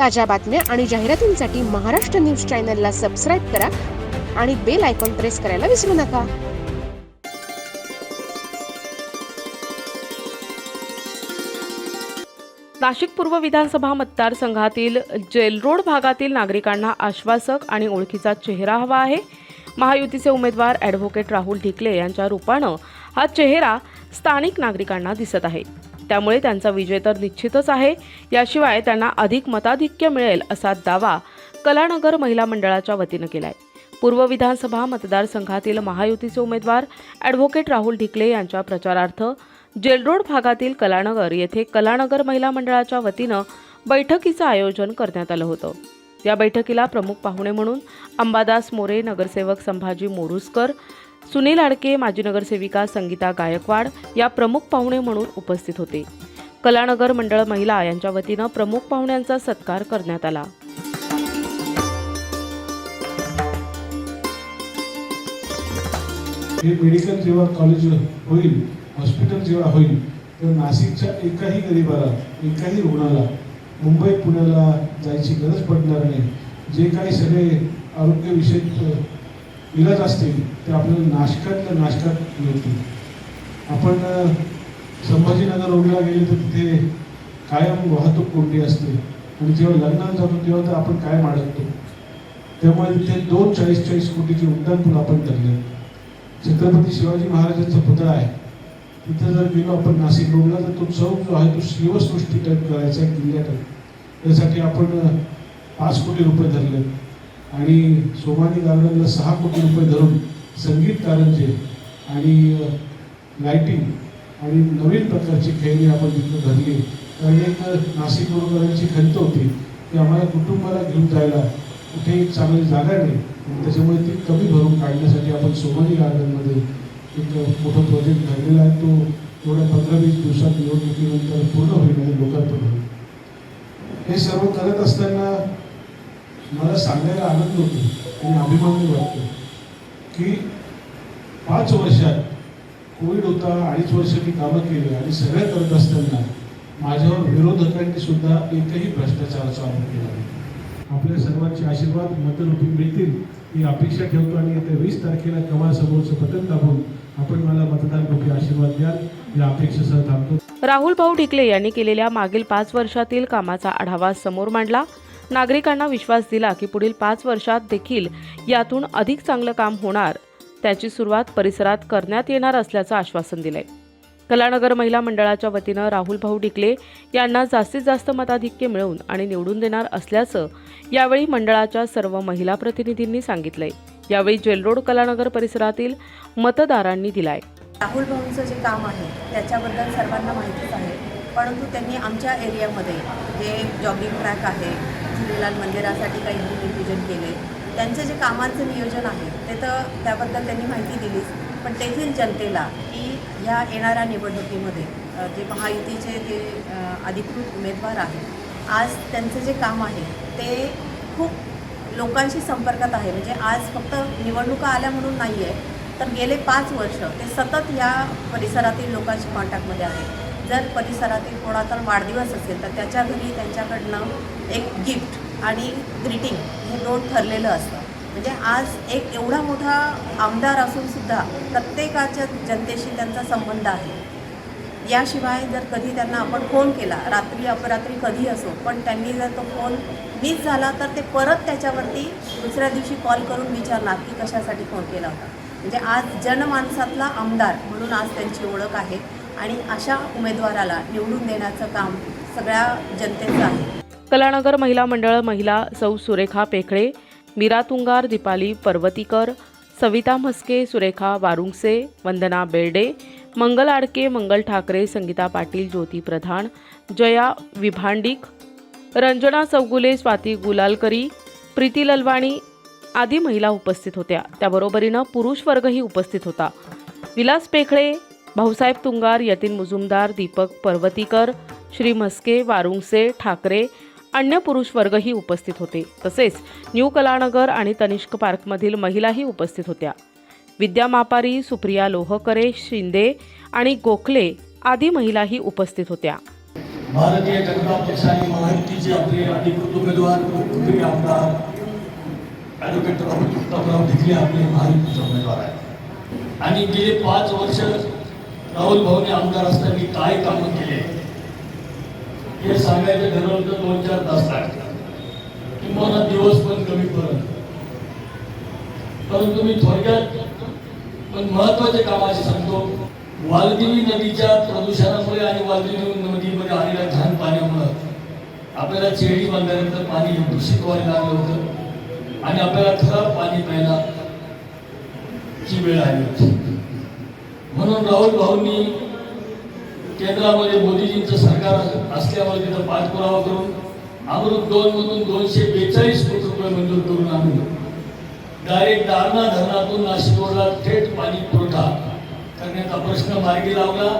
ताज्या बातम्या आणि जाहिरातींसाठी महाराष्ट्र न्यूज चॅनलला सबस्क्राईब करा आणि बेल आयकॉन प्रेस करायला विसरू नका. नाशिक पूर्व विधानसभा मतदारसंघातील जेलरोड भागातील नागरिकांना आश्वासक आणि ओळखीचा चेहरा हवा आहे. महायुतीचे उमेदवार ॲडव्होकेट राहुल ढिकले यांच्या रूपानं हा चेहरा स्थानिक नागरिकांना दिसत आहे. त्यामुळे त्यांचा विजय तर निश्चितच आहे. याशिवाय त्यांना अधिक मताधिक्य मिळेल असा दावा कलानगर महिला मंडळाच्या वतीनं केलाय. पूर्व विधानसभा मतदारसंघातील महायुतीचे उमेदवार ॲडव्होकेट राहुल ढिकले यांच्या प्रचारार्थ जेलरोड भागातील कलानगर येथे कलानगर महिला मंडळाच्या वतीनं बैठकीचं आयोजन करण्यात आलं होतं. या बैठकीला प्रमुख पाहुणे म्हणून अंबादास मोरे नगरसेवक संभाजी मोरुसकर सुनील आडके माजी नगरसेविका संगीता गायकवाड या प्रमुख पाहुणे म्हणून उपस्थित होते. कलानगर मंडळ महिला यांच्या वतीनं प्रमुख पाहुण्यांचा सत्कार करण्यात आला. हे मेडिकल जेव्हा कॉलेज होईल हॉस्पिटल जेव्हा होईल तर नाशिकच्या एकाही गरीबाला एकाही रुग्णाला मुंबई पुण्याला जायची गरज पडणार नाही. जे काही सगळे आरोग्यविषयक मिळत इलाज असतील ते आपल्याला नाशकातल्या नाशकात मिळतील आपण संभाजीनगर रोडला गेले तर तिथे कायम वाहतूक कोंडी असते. आणि जेव्हा लग्नाला जातो तेव्हा तर आपण कायम अडकतो. त्यामुळे तिथे दोन चाळीस चाळीस कोटीचे उड्डाणपूल आपण धरले. छत्रपती शिवाजी महाराजांचा पुतळा आहे. तिथे जर गेलो आपण नाशिक रोडला तर तो चौक जो आहे तो शिवसृष्टी टाईप करायचा आहे किल्ल्या टाईप त्यासाठी आपण पाच कोटी रुपये धरले. आणि सोमानी गार्डनला सहा कोटी रुपये धरून संगीत कारंजे आणि लाईटिंग आणि नवीन प्रकारची खेळणी आपण तिथं धरली. कारण एक नाशिक रोडकरांची खंत होती की आम्हाला कुटुंबाला घेऊन जायला कुठेही चांगली जागा नाही. आणि त्याच्यामुळे ती कमी भरून काढण्यासाठी आपण सोमानी गार्डनमध्ये एक मोठा प्रोजेक्ट धरलेला आहे. तो थोड्या पंधरा वीस दिवसात निवडणुकीनंतर पूर्ण होईल आणि लोकार्पण होईल. हे सर्व करत असताना मला सांगायला आनंद होतो आणि अभिमानही वाटतो की पाच वर्षात कोविड होता अडीच वर्ष मी कामं केली आणि सगळं करत असताना माझ्यावर विरोधकांनी सुद्धा एकही भ्रष्टाचाराचा आरोप केला आपल्या सर्वांचे आशीर्वाद मतरूपी मिळतील ही अपेक्षा ठेवतो आणि येत्या वीस तारखेला कमाल समोरचं बटन दाबून आपण मला मतदान रूपी आशीर्वाद द्याल या अपेक्षेसह थांबतो. राहुल भाऊ ढिकले यांनी केलेल्या मागील पाच वर्षातील कामाचा आढावा समोर मांडला. नागरिकांना विश्वास दिला की पुढील पाच वर्षात देखील यातून अधिक चांगलं काम होणार. त्याची सुरुवात परिसरात करण्यात येणार असल्याचं आश्वासन दिलंय. कलानगर महिला मंडळाच्या वतीनं राहुल भाऊ ढिकले यांना जास्तीत जास्त मताधिक्य मिळवून आणि निवडून देणार असल्याचं यावेळी मंडळाच्या सर्व महिला प्रतिनिधींनी सांगितलंय. यावेळी जेलरोड कलानगर परिसरातील मतदारांनी दिलाय. राहुल भाऊंचं जे काम आहे त्याच्याबद्दल सर्वांना माहितीच आहे. परंतु त्यांनी आमच्या एरियामध्ये जे जॉगिंग ट्रॅक आहे झुलेलाल मंदिरासाठी काही नियोजन केले. त्यांचे जे कामांचं नियोजन आहे ते तर त्याबद्दल त्यांनी माहिती दिलीच. पण तेथील जनतेला की ह्या येणाऱ्या निवडणुकीमध्ये जे महायुतीचे जे अधिकृत उमेदवार आहेत आज त्यांचं जे काम आहे ते खूप लोकांशी संपर्कात आहे. म्हणजे आज फक्त निवडणुका आल्या म्हणून नाही आहे तर गेले पाच वर्ष ते सतत या परिसरातील लोकांशी कॉन्टॅक्टमध्ये आहे जर परिसरातील कोणाचा वाढदिवस असेल तर त्याच्या घरी त्यांच्याकडनं एक गिफ्ट आणि ग्रीटिंग हे दोन ठरलेलं असतं. म्हणजे आज एक एवढा मोठा आमदार असूनसुद्धा प्रत्येकाच्या जनतेशी त्यांचा संबंध आहे. याशिवाय जर कधी त्यांना आपण फोन केला रात्री अपरात्री कधी असो पण त्यांनी जर तो फोन मिस झाला तर ते परत त्याच्यावरती दुसऱ्या दिवशी कॉल करून विचारणार की कशासाठी फोन केला होता. म्हणजे आज जनमानसातला आमदार म्हणून आज त्यांची ओळख आहे. आणि अशा उमेदवाराला निवडून देण्याचं काम सगळ्या जनतेचं आहे. कलानगर महिला मंडळ महिला सौ सुरेखा पेखळे मीरा तुंगार दीपाली पर्वतीकर सविता म्हस्के सुरेखा वारुंगसे वंदना बेर्डे मंगल आडके मंगल ठाकरे संगीता पाटील ज्योती प्रधान जया विभांडिक रंजना चौगुले स्वाती गुलालकरी प्रीती ललवाणी आदी महिला उपस्थित होत्या. त्याबरोबरीनं पुरुष वर्गही उपस्थित होता. विलास पेखळे भाऊसाहेब तुंगार यतीन मुजुमदार दीपक पर्वतीकर श्री म्हस्के वारुंगसे ठाकरे अन्य पुरुष वर्गही उपस्थित होते. तसेच न्यू कलानगर आणि तनिष्क पार्कमधील महिलाही उपस्थित होत्या. विद्या मापारी सुप्रिया लोहकरे शिंदे आणि गोखले आदी महिलाही उपस्थित होत्या. भारतीय जनता पक्ष आणि महायुतीचे आपले अधिकृत उमेदवार उपयोगी आमदार ॲडव्होकेट राहुल उत्तमराव ढिकले आपले महायुतीचे उमेदवार आहेत. आणि गेले पाच वर्ष राहुल भाऊने आमदार असताना काय कामं केले? हे सांगायचं ठरवलं तर दोन चार तास लागतात. किंवा दिवस पण कमी पडत परंतु मी थोडक्यात पण महत्त्वाचे कामाचे सांगतो वालदिवी नदीच्या प्रदूषणामुळे आणि वालदिवी नदीमध्ये आलेल्या घाण पाण्यामुळं आपल्याला चेळी बांधल्यानंतर पाणी दूषित व्हायला लागलं होतं आणि आपल्याला खराब पाणी प्यायला ची वेळ आली होती. म्हणून राहुल भाऊंनी केंद्रामध्ये मोदीजींचं सरकार असल्यावर तिथं पाठपुरावा करून अमृत दोन मधून दोनशे बेचाळीस कोटी रुपये मंजूर करून आणून डायरेक्ट दारणा धरणातून नाशिक थेट पाणी पुरवठा करण्याचा प्रश्न मार्गी लावला.